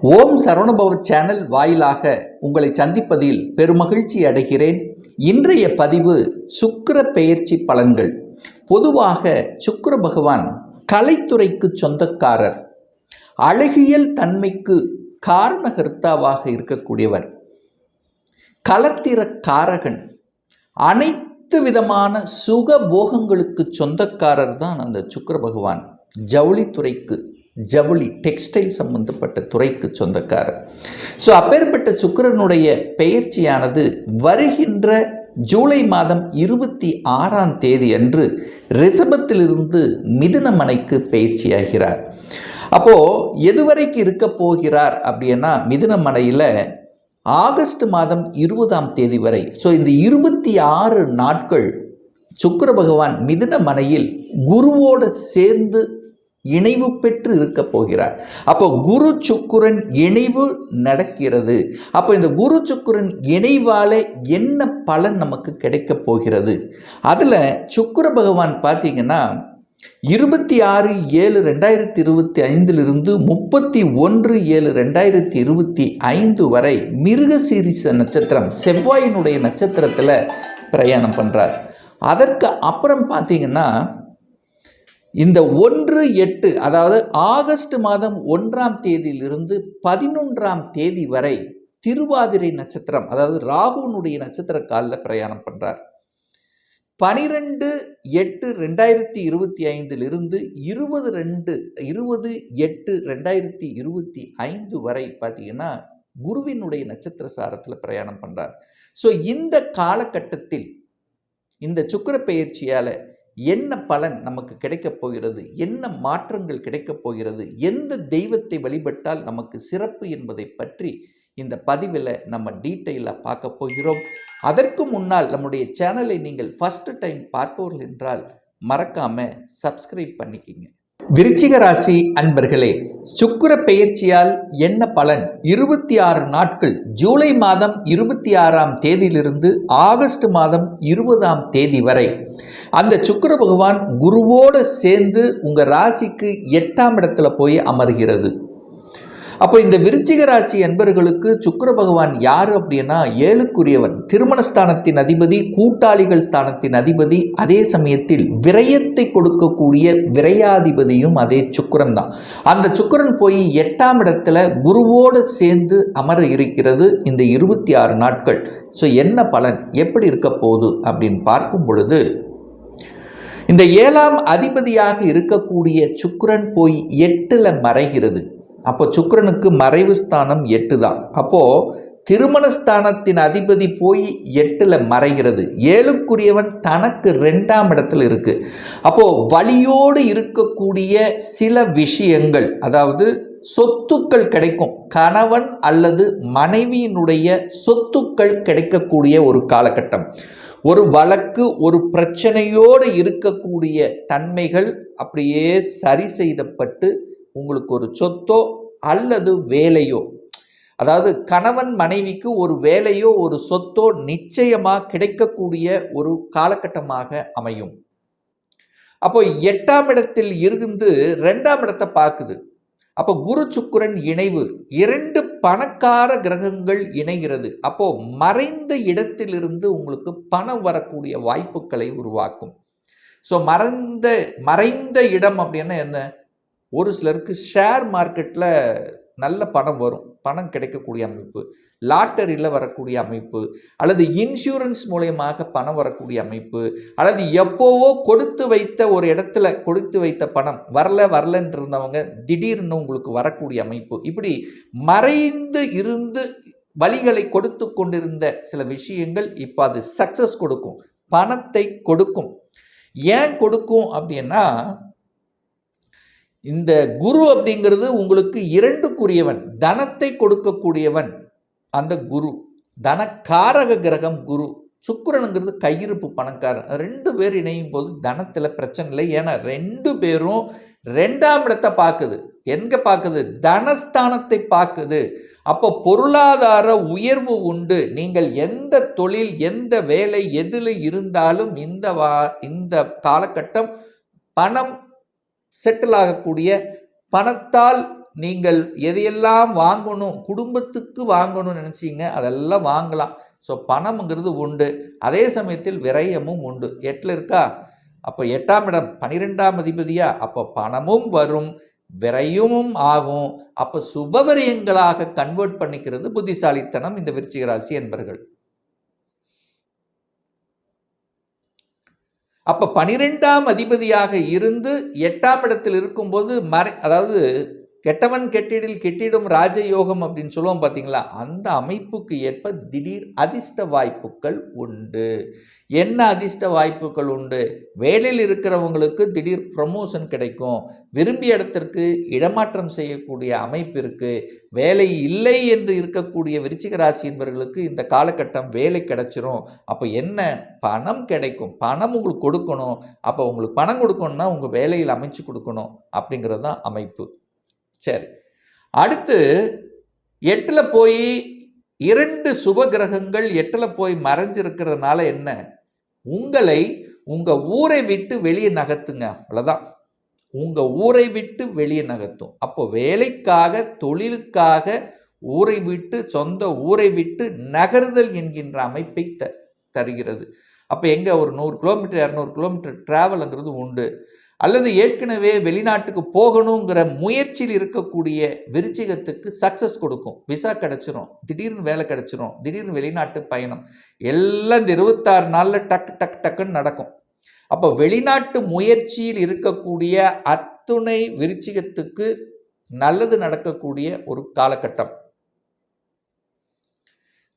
ஓம் Saravanabhava channel வாயிலாக உங்களை சந்திப்பதில் பெருமகிழ்ச்சி அடைகிறேன். இன்றைய பதிவு சுக்கர பெயர்ச்சி பலன்கள். பொதுவாக சுக்கர பகவான் கலைத்துறைக்கு சொந்தக்காரர். அழகியல் தன்மைக்கு காரணகர்த்தாவாக இருக்கக்கூடியவர். களத்திர காரகன் அனைத்து விதமான சுக போகங்களுக்கு சொந்தக்காரர் தான் அந்த சுக்கர பகவான். ஜவுளித்துறைக்கு. ஜவுளி டெக்ஸ்டைல் சம்பந்தப்பட்ட துறைக்கு சொந்தக்காரர். ஸோ அப்பேற்பட்ட சுக்கரனுடைய பெயர்ச்சியானது வருகின்ற ஜூலை மாதம் இருபத்தி ஆறாம் தேதி அன்று ரிஷபத்திலிருந்து மிதுனமனைக்கு பயிற்சியாகிறார். அப்போது எதுவரைக்கு இருக்க போகிறார் அப்படின்னா மிதுனமனையில் ஆகஸ்ட் மாதம் இருபதாம் தேதி வரை. ஸோ இந்த இருபத்தி ஆறு நாட்கள் சுக்கர பகவான் மிதுன மனையில் குருவோடு சேர்ந்து இணைவு பெற்று இருக்க போகிறார். அப்போ குரு சுக்குரன் இணைவு நடக்கிறது. அப்போ இந்த குரு சுக்குரன் இணைவால் என்ன பலன் நமக்கு கிடைக்க போகிறது? அதில் சுக்குர பகவான் பார்த்தீங்கன்னா இருபத்தி ஆறு ஏழு ரெண்டாயிரத்தி இருபத்தி ஐந்திலிருந்து முப்பத்தி ஒன்று ஏழு ரெண்டாயிரத்தி இருபத்தி ஐந்து வரை மிருகசீரிச நட்சத்திரம் செவ்வாயினுடைய நட்சத்திரத்தில் பிரயாணம் பண்ணுறார் அதற்கு அப்புறம் பார்த்தீங்கன்னா இந்த ஒன்று எட்டு அதாவது ஆகஸ்ட் மாதம் ஒன்றாம் தேதியிலிருந்து பதினொன்றாம் தேதி வரை திருவாதிரை நட்சத்திரம் அதாவது ராகுனுடைய நட்சத்திர காலில் பிரயாணம் பண்ணுறார் பனிரெண்டு எட்டு ரெண்டாயிரத்தி இருபத்தி ஐந்திலிருந்து இருபது ரெண்டு இருபது எட்டு ரெண்டாயிரத்தி இருபத்தி ஐந்து வரை பார்த்தீங்கன்னா குருவினுடைய நட்சத்திர சாரத்தில் பிரயாணம் பண்ணுறார் ஸோ இந்த காலகட்டத்தில் இந்த சுக்கர பயிற்சியால் என்ன பலன் நமக்கு கிடைக்கப் போகிறது? என்ன மாற்றங்கள் கிடைக்கப் போகிறது? எந்த தெய்வத்தை வழிபட்டால் நமக்கு சிறப்பு என்பதை பற்றி இந்த பதிவில் நம்ம டீட்டெயிலாக பார்க்க போகிறோம். அதற்கு முன்னால் நம்முடைய சேனலை நீங்கள் ஃபஸ்ட்டு டைம் பார்ப்பவர்கள் என்றால் மறக்காமல் சப்ஸ்கிரைப் பண்ணிக்கிங்க. விருச்சிக ராசி அன்பர்களே சுக்கர பெயர்ச்சியால் என்ன பலன்? இருபத்தி ஆறு நாட்கள் ஜூலை மாதம் இருபத்தி ஆறாம் தேதியிலிருந்து ஆகஸ்ட் மாதம் இருபதாம் தேதி வரை. அந்த சுக்கிர பகவான் குருவோடு சேர்ந்து உங்கள் ராசிக்கு எட்டாம் இடத்துல போய் அமர்கிறது. அப்போ இந்த விருச்சிக ராசி என்பர்களுக்கு சுக்கர பகவான் யார் அப்படின்னா ஏழுக்குரியவன். திருமணஸ்தானத்தின் அதிபதி கூட்டாளிகள் ஸ்தானத்தின் அதிபதி அதே சமயத்தில் விரயத்தை கொடுக்கக்கூடிய விரையாதிபதியும் அதே சுக்கிரன் தான். அந்த சுக்கரன் போய் எட்டாம் இடத்துல குருவோடு சேர்ந்து அமர இருக்கிறது இந்த இருபத்தி ஆறு நாட்கள். ஸோ என்ன பலன்? எப்படி இருக்க போகுது? அப்படின்னு பார்க்கும் பொழுது இந்த ஏழாம் அதிபதியாக இருக்கக்கூடிய சுக்கிரன் போய் எட்டில் மறைகிறது. அப்போ சுக்கரனுக்கு மறைவு ஸ்தானம் எட்டு தான். அப்போது திருமணஸ்தானத்தின் அதிபதி போய் எட்டில் மறைகிறது. ஏழுக்குரியவன் தனக்கு ரெண்டாம் இடத்துல இருக்குது அப்போ வழியோடு இருக்கக்கூடிய சில விஷயங்கள் அதாவது சொத்துக்கள் கிடைக்கும். கணவன் அல்லது மனைவியினுடைய சொத்துக்கள் கிடைக்கக்கூடிய ஒரு காலகட்டம். ஒரு வழக்கு ஒரு பிரச்சனையோடு இருக்கக்கூடிய தன்மைகள் அப்படியே சரி செய்தப்பட்டு உங்களுக்கு ஒரு சொத்தோ அல்லது வேலையோ. அதாவது கணவன் மனைவிக்கு ஒரு வேலையோ ஒரு சொத்தோ நிச்சயமாக கிடைக்கக்கூடிய ஒரு காலகட்டமாக அமையும். அப்போ எட்டாம் இடத்தில் இருந்து ரெண்டாம் இடத்தை பார்க்குது. அப்போ குரு சுக்குரன் இணைவு இரண்டு பணக்கார கிரகங்கள் இணைகிறது. அப்போ மறைந்த இடத்திலிருந்து உங்களுக்கு பணம் வரக்கூடிய வாய்ப்புகளை உருவாக்கும். ஸோ மறைந்த மறைந்த இடம் அப்படின்னா என்ன? ஒரு சிலருக்கு ஷேர் மார்க்கெட்டில் நல்ல பணம் வரும். பணம் கிடைக்கக்கூடிய அமைப்பு லாட்டரியில் வரக்கூடிய அமைப்பு அல்லது இன்சூரன்ஸ் மூலயமாக பணம் வரக்கூடிய அமைப்பு அல்லது எப்போவோ கொடுத்து வைத்த ஒரு இடத்துல கொடுத்து வைத்த பணம் வரல வரலன்னு இருந்தவங்க திடீர்னு உங்களுக்கு வரக்கூடிய அமைப்பு. இப்படி மறைந்து இருந்து வழிகளை கொடுத்து கொண்டிருந்த சில விஷயங்கள் இப்போ அது சக்ஸஸ் கொடுக்கும். பணத்தை கொடுக்கும். ஏன் கொடுக்கும் அப்படின்னா இந்த குரு அப்படிங்கிறது உங்களுக்கு இரண்டுக்குரியவன் தனத்தை கொடுக்கக்கூடியவன் அந்த குரு. தனக்காரக கிரகம் குரு. சுக்கரனுங்கிறது கையிருப்பு பணக்காரன். ரெண்டு பேர் இணையும் போது தனத்தில் பிரச்சனை இல்லை. ஏன்னா ரெண்டு பேரும் ரெண்டாம் இடத்தை பார்க்குது. எங்கே பார்க்குது? தனஸ்தானத்தை பார்க்குது. அப்போ பொருளாதார உயர்வு உண்டு. நீங்கள் எந்த தொழில் எந்த வேலை எதில் இருந்தாலும் இந்த வா இந்த காலகட்டம் பணம் செட்டில் ஆகக்கூடிய பணத்தால் நீங்கள் எதையெல்லாம் வாங்கணும் குடும்பத்துக்கு வாங்கணும்னு நினச்சிங்க அதெல்லாம் வாங்கலாம். ஸோ பணம்ங்கிறது உண்டு. அதே சமயத்தில் விரயமும் உண்டு. எட்டில் இருக்கா? அப்போ எட்டாம் இடம் பனிரெண்டாம் அதிபதியா? அப்போ பணமும் வரும் விரையும் ஆகும். அப்போ சுபவரியங்களாக கன்வெர்ட் பண்ணிக்கிறது புத்திசாலித்தனம் இந்த விருச்சிக ராசி என்பர்கள் அப்போ பனிரெண்டாம் அதிபதியாக இருந்து எட்டாம் இடத்தில் இருக்கும்போது மறை அதாவது கெட்டவன் கெட்டிடில் கெட்டிடும் ராஜயோகம் அப்படின்னு சொல்லுவோம் பார்த்தீங்களா அந்த அமைப்புக்கு ஏற்ப திடீர் அதிர்ஷ்ட வாய்ப்புகள் உண்டு. என்ன அதிர்ஷ்ட வாய்ப்புகள் உண்டு? வேலையில் இருக்கிறவங்களுக்கு திடீர் ப்ரமோஷன் கிடைக்கும். விரும்பிய இடத்திற்கு இடமாற்றம் செய்யக்கூடிய அமைப்பு இருக்குது வேலை இல்லை என்று இருக்கக்கூடிய விருச்சிக ராசி என்பவர்களுக்கு இந்த காலகட்டம் வேலை கிடைச்சிரும். அப்போ என்ன? பணம் கிடைக்கும். பணம் உங்களுக்கு கொடுக்கணும். அப்போ உங்களுக்கு பணம் கொடுக்கணும்னா உங்கள் வேலையில் அமைச்சு கொடுக்கணும். அப்படிங்கிறது தான் அமைப்பு. சரி. அடுத்து எட்டில் போய் இரண்டு சுப கிரகங்கள் எட்டில் போய் மறைஞ்சிருக்கிறதுனால என்ன? உங்களை உங்கள் ஊரை விட்டு வெளியே நகர்த்துங்க. அவ்வளோதான் உங்கள் ஊரை விட்டு வெளியே நகர்த்தும். அப்போ வேலைக்காக தொழிலுக்காக ஊரை விட்டு சொந்த ஊரை விட்டு நகர்தல் என்கின்ற அமைப்பை த தருகிறது. அப்போ எங்கே ஒரு நூறு கிலோமீட்டர் இரநூறு கிலோமீட்டர் ட்ராவலுங்கிறது உண்டு. அல்லது ஏற்கனவே வெளிநாட்டுக்கு போகணுங்கிற முயற்சியில் இருக்கக்கூடிய விருச்சிகத்துக்கு சக்ஸஸ் கொடுக்கும். விசா கிடச்சிரும். திடீர்னு வேலை கிடச்சிரும். திடீர்னு வெளிநாட்டு பயணம். எல்லாம் இந்த இருபத்தாறு நாளில் டக் டக் டக்குன்னு நடக்கும். அப்போ வெளிநாட்டு முயற்சியில் இருக்கக்கூடிய அத்துணை விருச்சிகத்துக்கு நல்லது நடக்கக்கூடிய ஒரு காலகட்டம்.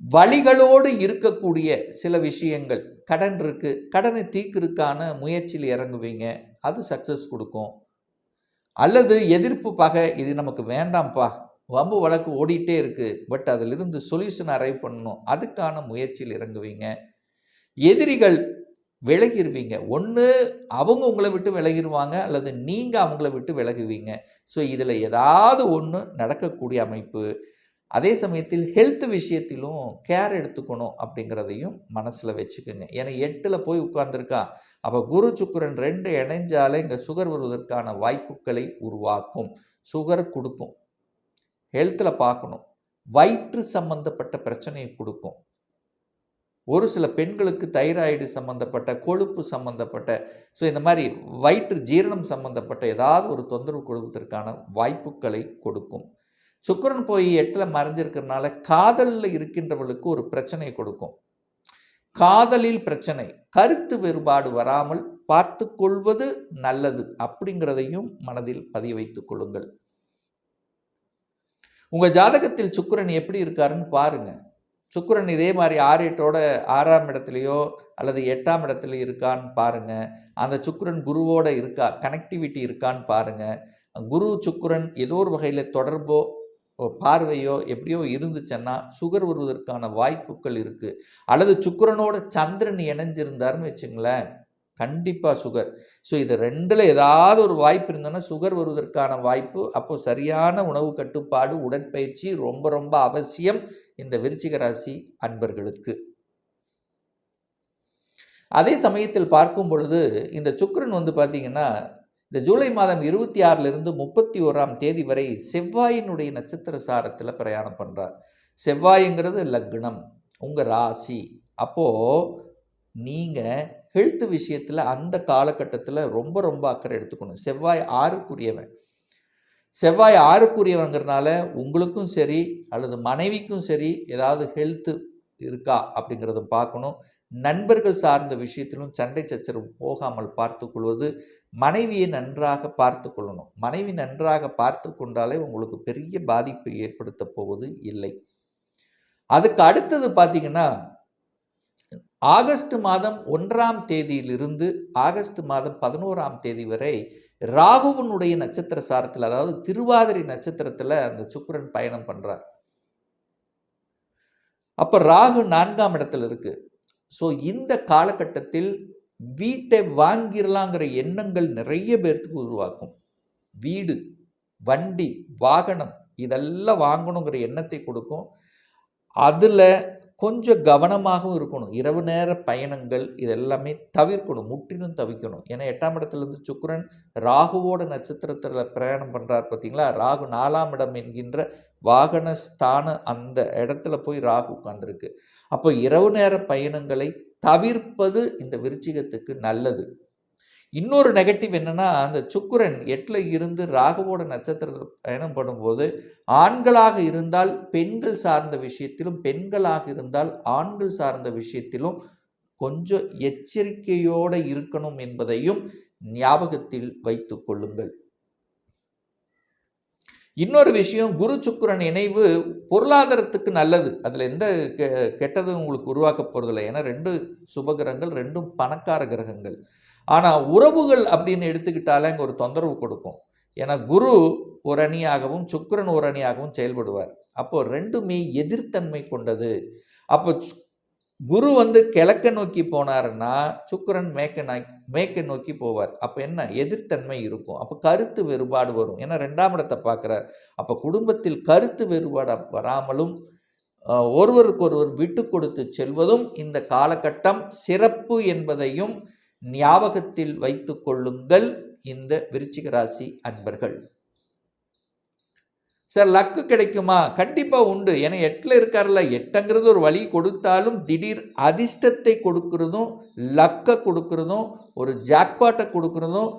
வழிகளோடு இருக்கக்கூடிய சில விஷயங்கள். கடன் இருக்குது கடனை தீக்கிறதுக்கான முயற்சியில் இறங்குவீங்க. அது சக்ஸஸ் கொடுக்கும். அல்லது எதிர்ப்பு பகை இது நமக்கு வேண்டாம்ப்பா வம்பு வழக்கு ஓடிட்டே இருக்குது பட் அதிலிருந்து சொல்யூஷன் அரைவ் பண்ணணும். அதுக்கான முயற்சியில் இறங்குவீங்க. எதிரிகள் விலகிருவீங்க. ஒன்று அவங்க உங்களை விட்டு விலகிடுவாங்க அல்லது நீங்கள் அவங்கள விட்டு விலகுவீங்க. ஸோ இதில் ஏதாவது ஒன்று நடக்கக்கூடிய அமைப்பு அதே சமயத்தில் ஹெல்த் விஷயத்திலும் கேர் எடுத்துக்கணும் அப்படிங்கிறதையும் மனசில் வச்சுக்கோங்க. ஏன்னா எட்டில் போய் உட்கார்ந்துருக்கான் அப்போ குரு சுக்கரன் ரெண்டு இணைஞ்சாலே இங்கே சுகர் வருவதற்கான வாய்ப்புகளை உருவாக்கும். சுகர் கொடுக்கும். ஹெல்த்தில் பார்க்கணும். வயிற்று சம்பந்தப்பட்ட பிரச்சனையை கொடுக்கும். ஒரு சில பெண்களுக்கு தைராய்டு சம்மந்தப்பட்ட கொழுப்பு சம்மந்தப்பட்ட ஸோ இந்த மாதிரி வயிற்று ஜீரணம் சம்மந்தப்பட்ட ஏதாவது ஒரு தொந்தரவு கொடுப்பதற்கான வாய்ப்புகளை கொடுக்கும். சுக்கரன் போய் எட்டில் மறைஞ்சிருக்கிறதுனால காதலில் இருக்கின்றவளுக்கு ஒரு பிரச்சனை கொடுக்கும். காதலில் பிரச்சனை கருத்து வேறுபாடு வராமல் பார்த்து கொள்வது நல்லது அப்படிங்கிறதையும் மனதில் பதிய வைத்துக் கொள்ளுங்கள். உங்கள் ஜாதகத்தில் சுக்கரன் எப்படி இருக்காருன்னு பாருங்க. சுக்கரன் இதே மாதிரி ஆறு எட்டோட ஆறாம் இடத்துலையோ அல்லது எட்டாம் இடத்துல இருக்கான்னு பாருங்க. அந்த சுக்கரன் குருவோட இருக்கா கனெக்டிவிட்டி இருக்கான்னு பாருங்க. குரு சுக்கரன் ஏதோ ஒரு வகையில் தொடர்போ பார்வையோ எப்படியோ இருந்துச்சுன்னா சுகர் வருவதற்கான வாய்ப்புகள் இருக்குது அல்லது சுக்கரனோட சந்திரன் இணைஞ்சிருந்தாருன்னு வச்சுங்களேன் கண்டிப்பாக சுகர். ஸோ இது ரெண்டில் ஏதாவது ஒரு வாய்ப்பு இருந்தோன்னா சுகர் வருவதற்கான வாய்ப்பு அப்போது சரியான உணவு கட்டுப்பாடு உடற்பயிற்சி ரொம்ப ரொம்ப அவசியம் இந்த விருச்சிக ராசி அன்பர்களுக்கு. அதே சமயத்தில் பார்க்கும் பொழுது இந்த சுக்கரன் வந்து பார்த்திங்கன்னா இந்த ஜூலை மாதம் இருபத்தி ஆறிலிருந்து முப்பத்தி ஓராம் தேதி வரை செவ்வாயினுடைய நட்சத்திர சாரத்தில் பிரயாணம் பண்ணுறார் செவ்வாய்ங்கிறது லக்னம் உங்கள் ராசி. அப்போது நீங்கள் ஹெல்த் விஷயத்தில் அந்த காலகட்டத்தில் ரொம்ப ரொம்ப அக்கறை எடுத்துக்கணும். செவ்வாய் ஆறுக்குரியவன். செவ்வாய் ஆறுக்குரியவங்கிறனால உங்களுக்கும் சரி அல்லது மனைவிக்கும் சரி ஏதாவது ஹெல்த்து இருக்கா அப்படிங்கிறத பார்க்கணும். நண்பர்கள் சார்ந்த விஷயத்திலும் சண்டை சச்சரவு போகாமல் பார்த்து கொள்வது மனைவியை நன்றாக பார்த்து கொள்ளணும். மனைவி நன்றாக பார்த்து கொண்டாலே உங்களுக்கு பெரிய பாதிப்பு ஏற்படுத்த போவது இல்லை. அதுக்கு அடுத்தது பார்த்தீங்கன்னா ஆகஸ்ட் மாதம் ஒன்றாம் தேதியிலிருந்து ஆகஸ்ட் மாதம் பதினோராம் தேதி வரை ராகுவனுடைய நட்சத்திர சாரத்தில் அதாவது திருவாதிரை நட்சத்திரத்தில் அந்த சுக்கரன் பயணம் பண்ணுறார் அப்போ ராகு நான்காம் இடத்துல இருக்குது ஸோ இந்த காலகட்டத்தில் வீட்டை வாங்கிடலாங்கிற எண்ணங்கள் நிறைய பேர்த்துக்கு உருவாக்கும். வீடு வண்டி வாகனம் இதெல்லாம் வாங்கணுங்கிற எண்ணத்தை கொடுக்கும். அதில் கொஞ்சம் கவனமாகவும் இருக்கணும். இரவு நேர பயணங்கள் இதெல்லாமே தவிர்க்கணும். முற்றிலும் தவிர்க்கணும் ஏன்னா எட்டாம் இடத்துலேருந்து சுக்கரன் ராகுவோட நட்சத்திரத்தில் பிரயாணம் பண்ணுறார் பார்த்தீங்களா? ராகு நாலாம் இடம் என்கின்ற வாகன ஸ்தான அந்த இடத்துல போய் ராகு உட்காந்துருக்கு அப்போ இரவு நேர பயணங்களை தவிர்ப்பது இந்த விருச்சிகத்துக்கு நல்லது. இன்னொரு நெகட்டிவ் என்னன்னா அந்த சுக்குரன் எட்டில் இருந்து ராகவோட நட்சத்திரத்தில் பயணம் பண்ணும்போது ஆண்களாக இருந்தால் பெண்கள் சார்ந்த விஷயத்திலும் பெண்களாக இருந்தால் ஆண்கள் சார்ந்த விஷயத்திலும் கொஞ்சம் எச்சரிக்கையோடு இருக்கணும் என்பதையும் ஞாபகத்தில் வைத்து கொள்ளுங்கள். இன்னொரு விஷயம் குரு சுக்கரன் இணைவு பொருளாதாரத்துக்கு நல்லது. அதில் எந்த கெ கெட்டதும் உங்களுக்கு உருவாக்க போகிறதில்ல ஏன்னா ரெண்டு சுபகிரகங்கள் ரெண்டும் பணக்கார கிரகங்கள். ஆனால் உறவுகள் அப்படின்னு எடுத்துக்கிட்டாலே அங்கே ஒரு தொந்தரவு கொடுக்கும். ஏன்னா குரு ஒரு அணியாகவும் சுக்கரன் ஒரு அணியாகவும் செயல்படுவார். அப்போது ரெண்டுமே எதிர்த்தன்மை கொண்டது. அப்போ குரு வந்து கிழக்க நோக்கி போனாருன்னா சுக்கரன் மேக்க நாய் நோக்கி போவார். அப்போ என்ன? எதிர்த்தன்மை இருக்கும். அப்போ கருத்து வேறுபாடு வரும். ஏன்னா ரெண்டாம் இடத்தை பார்க்குறார். அப்போ குடும்பத்தில் கருத்து வேறுபாடு வராமலும் ஒருவருக்கொருவர் விட்டு கொடுத்து செல்வதும் இந்த காலகட்டம் சிறப்பு என்பதையும் ஞாபகத்தில் வைத்து கொள்ளுங்கள். இந்த விருச்சிக ராசி அன்பர்கள். சார் லக்கு கிடைக்குமா? கண்டிப்பாக உண்டு. ஏன்னா எட்டில் இருக்கார்ல எட்டுங்கிறது ஒரு வழி கொடுத்தாலும் திடீர் அதிர்ஷ்டத்தை கொடுக்கறதும் லக்கை கொடுக்கறதும் ஒரு ஜாக்பாட்டை கொடுக்கறதும்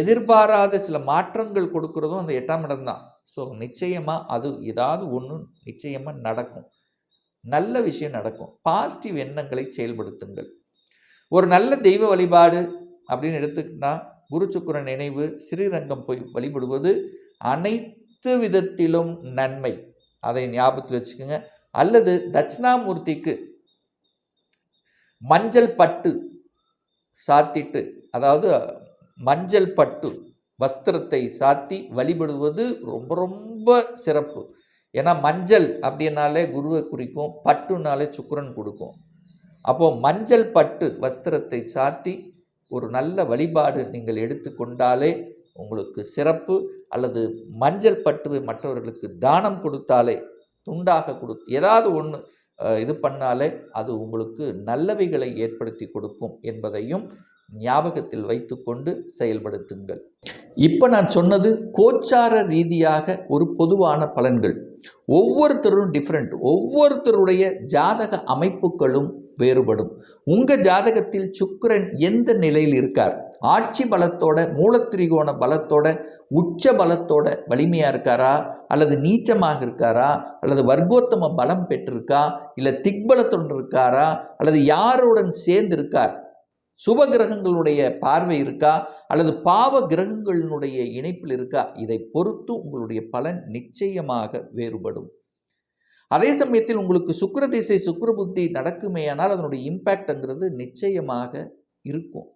எதிர்பாராத சில மாற்றங்கள் கொடுக்கறதும் அந்த எட்டாம் இடம் தான். ஸோ நிச்சயமாக அது ஏதாவது ஒன்று நிச்சயமாக நடக்கும். நல்ல விஷயம் நடக்கும். பாசிட்டிவ் எண்ணங்களை செயல்படுத்துங்கள். ஒரு நல்ல தெய்வ வழிபாடு அப்படின்னு எடுத்துக்கிட்டால் குரு நினைவு ஸ்ரீரங்கம் போய் வழிபடுவது அனைத்து விதத்திலும் நன்மை. அதை ஞாபகத்தில் வச்சுக்கோங்க. அல்லது தட்சிணாமூர்த்திக்கு மஞ்சள் பட்டு சாத்திட்டு அதாவது மஞ்சள் பட்டு வஸ்திரத்தை சாத்தி வழிபடுவது ரொம்ப ரொம்ப சிறப்பு. ஏன்னா மஞ்சள் அப்படின்னாலே குருவை குறிக்கும் பட்டுனாலே சுக்கரன் கொடுக்கும். அப்போது மஞ்சள் பட்டு வஸ்திரத்தை சாத்தி ஒரு நல்ல வழிபாடு நீங்கள் எடுத்துக்கொண்டாலே உங்களுக்கு சிறப்பு அல்லது மஞ்சள் பட்டு மற்றவர்களுக்கு தானம் கொடுத்தாலே துண்டாக கொடு ஏதாவது ஒன்று இது பண்ணாலே அது உங்களுக்கு நல்லவைகளை ஏற்படுத்தி கொடுக்கும் என்பதையும் ஞாபகத்தில் வைத்துக்கொண்டு செயல்படுத்துங்கள். இப்போ நான் சொன்னது கோச்சார ரீதியாக ஒரு பொதுவான பலன்கள். ஒவ்வொருத்தரும் டிஃப்ரெண்ட் ஒவ்வொருத்தருடைய ஜாதக அமைப்புகளும் வேறுபடும். உங்கள் ஜாதகத்தில் சுக்கரன் எந்த நிலையில் இருக்கார்? ஆட்சி பலத்தோட மூலத்திரிகோண பலத்தோட உச்ச பலத்தோட வலிமையாக இருக்காரா? அல்லது நீச்சமாக இருக்காரா? அல்லது வர்க்கோத்தம பலம் பெற்றிருக்கா? இல்லை திக்பலத்துடன் இருக்காரா? அல்லது யாருடன் சேர்ந்து இருக்கார் சுப கிரகங்களுடைய பார்வை இருக்கா? அல்லது பாவ கிரகங்களினுடைய இணைப்பில் இருக்கா? இதை பொறுத்து உங்களுடைய பலன் நிச்சயமாக வேறுபடும். அதே சமயத்தில் உங்களுக்கு சுக்கர திசை சுக்கர புத்தி நடக்குமேயானால் அதனுடைய இம்பேக்ட்ங்கிறது நிச்சயமாக இருக்கும்.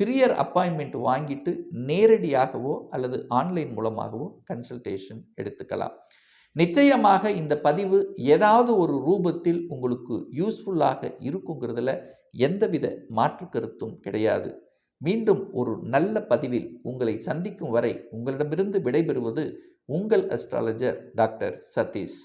பிரியர் அப்பாயின்மெண்ட் வாங்கிட்டு நேரடியாகவோ அல்லது ஆன்லைன் மூலமாகவோ கன்சல்டேஷன் எடுத்துக்கலாம். நிச்சயமாக இந்த பதிவு ஏதாவது ஒரு ரூபத்தில் உங்களுக்கு யூஸ்ஃபுல்லாக இருக்குங்கிறதுல எந்தவித மாற்று கருத்தும் கிடையாது. மீண்டும் ஒரு நல்ல பதிவில் உங்களை சந்திக்கும் வரை உங்களிடமிருந்து விடைபெறுவது உங்கள் அஸ்ட்ராலஜர் டாக்டர் சதீஷ்.